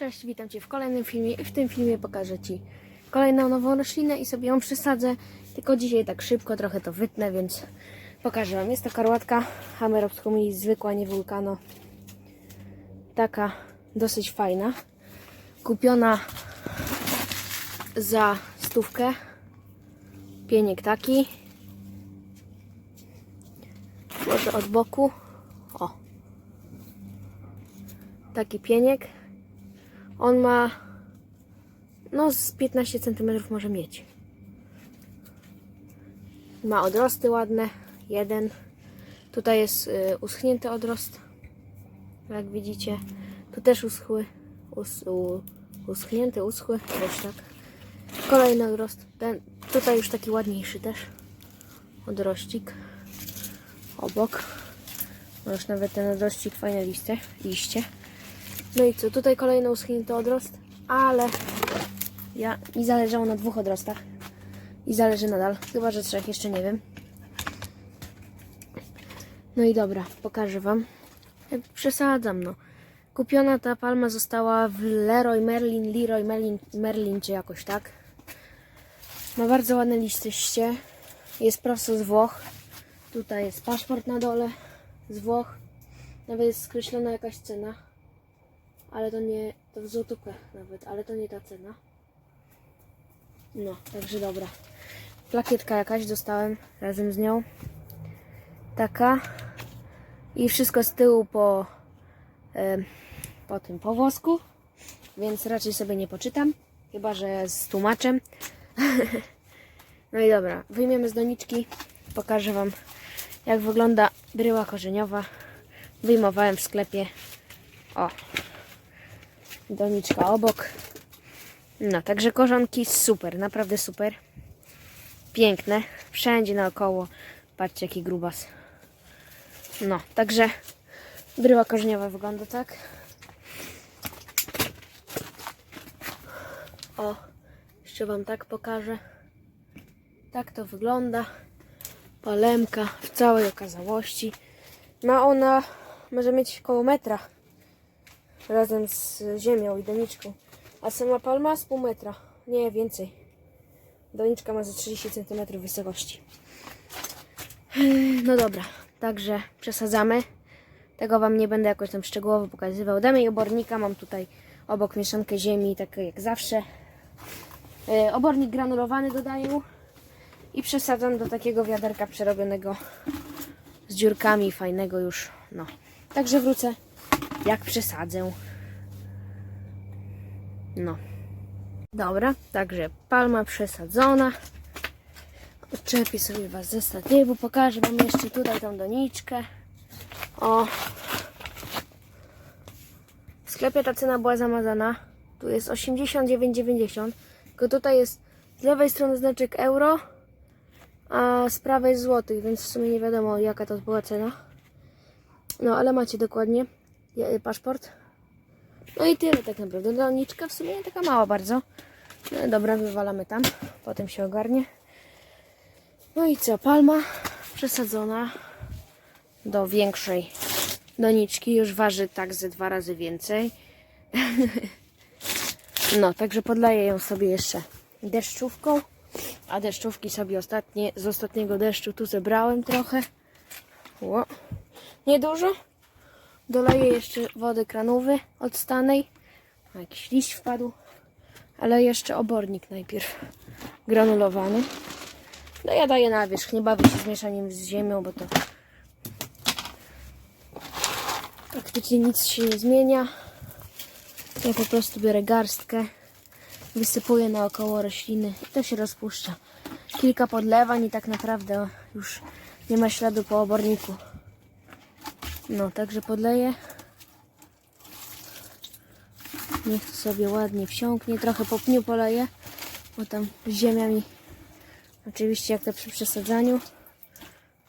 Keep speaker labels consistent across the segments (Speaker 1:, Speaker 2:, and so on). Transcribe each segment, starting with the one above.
Speaker 1: Cześć, witam Cię w kolejnym filmie i w tym filmie pokażę Ci kolejną nową roślinę i sobie ją przysadzę. Tylko dzisiaj tak szybko, trochę to wytnę, więc pokażę Wam. Jest to karłatka Hamerops humilis, zwykła, nie wulkano. Taka dosyć fajna. Kupiona za stówkę. Pieniek taki. Może od boku. O. Taki pieniek. On ma no z 15 cm może mieć. Ma odrosty ładne, jeden. Tutaj jest y, uschnięty odrost, jak widzicie. Tu też uschły, us, u, uschnięty, uschły, też tak. Kolejny odrost, ten, tutaj już taki ładniejszy też. Odrościk obok. Ma już nawet ten odrościk fajne liście, liście. No i co, tutaj kolejny uschnięty odrost, ale ja, mi zależało na dwóch odrostach. I zależy nadal, chyba że trzech, jeszcze nie wiem. No i dobra, pokażę Wam. Ja Przesadzam, no. Kupiona ta palma została w Leroy Merlin, Leroy Merlin, Merlin czy jakoś tak. Ma bardzo ładne liście. Jest prosto z Włoch. Tutaj jest paszport na dole z Włoch. Nawet jest skreślona jakaś cena. Ale to nie, to w złotówkach nawet, ale to nie ta cena. No, także dobra. Plakietka jakaś dostałem razem z nią. Taka. I wszystko z tyłu po, em, po tym, po włosku. Więc raczej sobie nie poczytam. Chyba, że z tłumaczem. no i dobra, wyjmiemy z doniczki. Pokażę Wam, jak wygląda bryła korzeniowa. Wyjmowałem w sklepie. O, doniczka obok. No, także korzonki super, naprawdę super. Piękne, wszędzie naokoło. Patrzcie, jaki grubas. No, także bryła korzeniowa wygląda tak. O, jeszcze Wam tak pokażę. Tak to wygląda. Palemka w całej okazałości. Ma ona, może mieć koło metra razem z ziemią i doniczką. A sama palma z pół metra. Nie, więcej. Doniczka ma ze 30 cm wysokości. No dobra, także przesadzamy. Tego Wam nie będę jakoś tam szczegółowo pokazywał. Damy i obornika. Mam tutaj obok mieszankę ziemi, tak jak zawsze. E, Obornik granulowany dodaję i przesadzam do takiego wiaderka przerobionego z dziurkami, fajnego już. No, także wrócę jak przesadzę. No. Dobra, także palma przesadzona. Odczepię sobie Was ze statywu. Pokażę Wam jeszcze tutaj tą doniczkę. O. W sklepie ta cena była zamazana. Tu jest 89,90. Tylko tutaj jest z lewej strony znaczek euro, a z prawej złotych, więc w sumie nie wiadomo jaka to była cena. No, ale macie dokładnie paszport. No i tyle tak naprawdę. Doniczka w sumie taka mała bardzo. No dobra, wywalamy tam. Potem się ogarnie. No i co? Palma przesadzona do większej doniczki. Już waży tak ze dwa razy więcej. No, także podleję ją sobie jeszcze deszczówką. A deszczówki sobie ostatnie, z ostatniego deszczu tu zebrałem trochę. Ło. Niedużo. Doleję jeszcze wody kranowy od stanej. O, Jakiś liść wpadł. Ale jeszcze obornik najpierw granulowany. No ja daję na wierzch. Nie bawię się z mieszaniem z ziemią, bo to praktycznie nic się nie zmienia. Ja po prostu biorę garstkę, wysypuję naokoło rośliny i to się rozpuszcza. Kilka podlewań i tak naprawdę już nie ma śladu po oborniku. No, także podleję. Niech to sobie ładnie wsiąknie. Trochę po pniu poleję, bo tam ziemia mi oczywiście jak to przy przesadzaniu.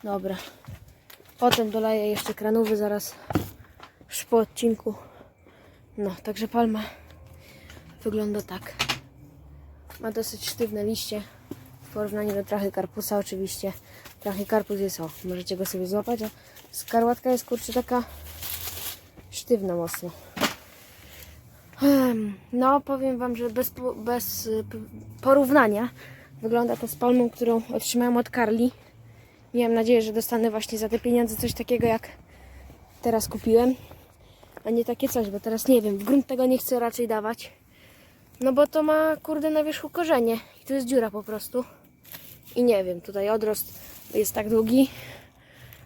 Speaker 1: Dobra. Potem doleję jeszcze kranówy zaraz już po odcinku. No, także palma wygląda tak. Ma dosyć sztywne liście w porównaniu do trachy karpusa oczywiście. Trachy karpus jest o, możecie go sobie złapać, a skarłatka jest kurczę taka sztywna mocno. No, powiem Wam, że bez, bez y, porównania wygląda to z palmą, którą otrzymałem od Karli. Miałem nadzieję, że dostanę właśnie za te pieniądze coś takiego, jak teraz kupiłem, a nie takie coś, bo teraz nie wiem, w grunt tego nie chcę raczej dawać. No bo to ma, kurde, na wierzchu korzenie i tu jest dziura po prostu. I nie wiem, tutaj odrost jest tak długi,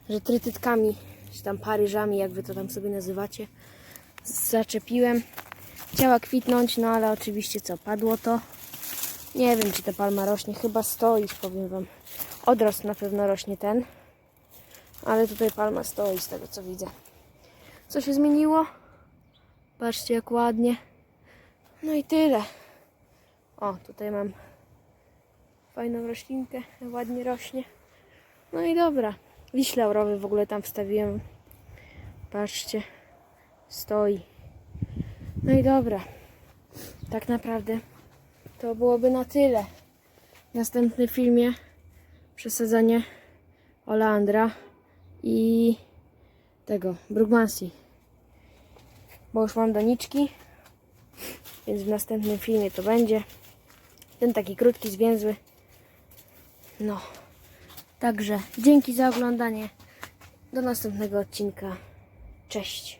Speaker 1: że trytytkami, czy tam paryżami, jak wy to tam sobie nazywacie, zaczepiłem. Chciała kwitnąć, no ale oczywiście co, padło to. Nie wiem, czy ta palma rośnie, chyba stoi, powiem wam. Odrost na pewno rośnie ten, ale tutaj palma stoi z tego co widzę. Co się zmieniło? Patrzcie jak ładnie. No i tyle. O, tutaj mam fajną roślinkę, ładnie rośnie. No i dobra. Liść laurowy w ogóle tam wstawiłem. Patrzcie, stoi. No i dobra. Tak naprawdę to byłoby na tyle. W następnym filmie przesadzenie Oleandra i tego, Brugmansi. Bo już mam doniczki, więc w następnym filmie to będzie. Ten taki krótki, zwięzły. No. Także dzięki za oglądanie. Do następnego odcinka. Cześć.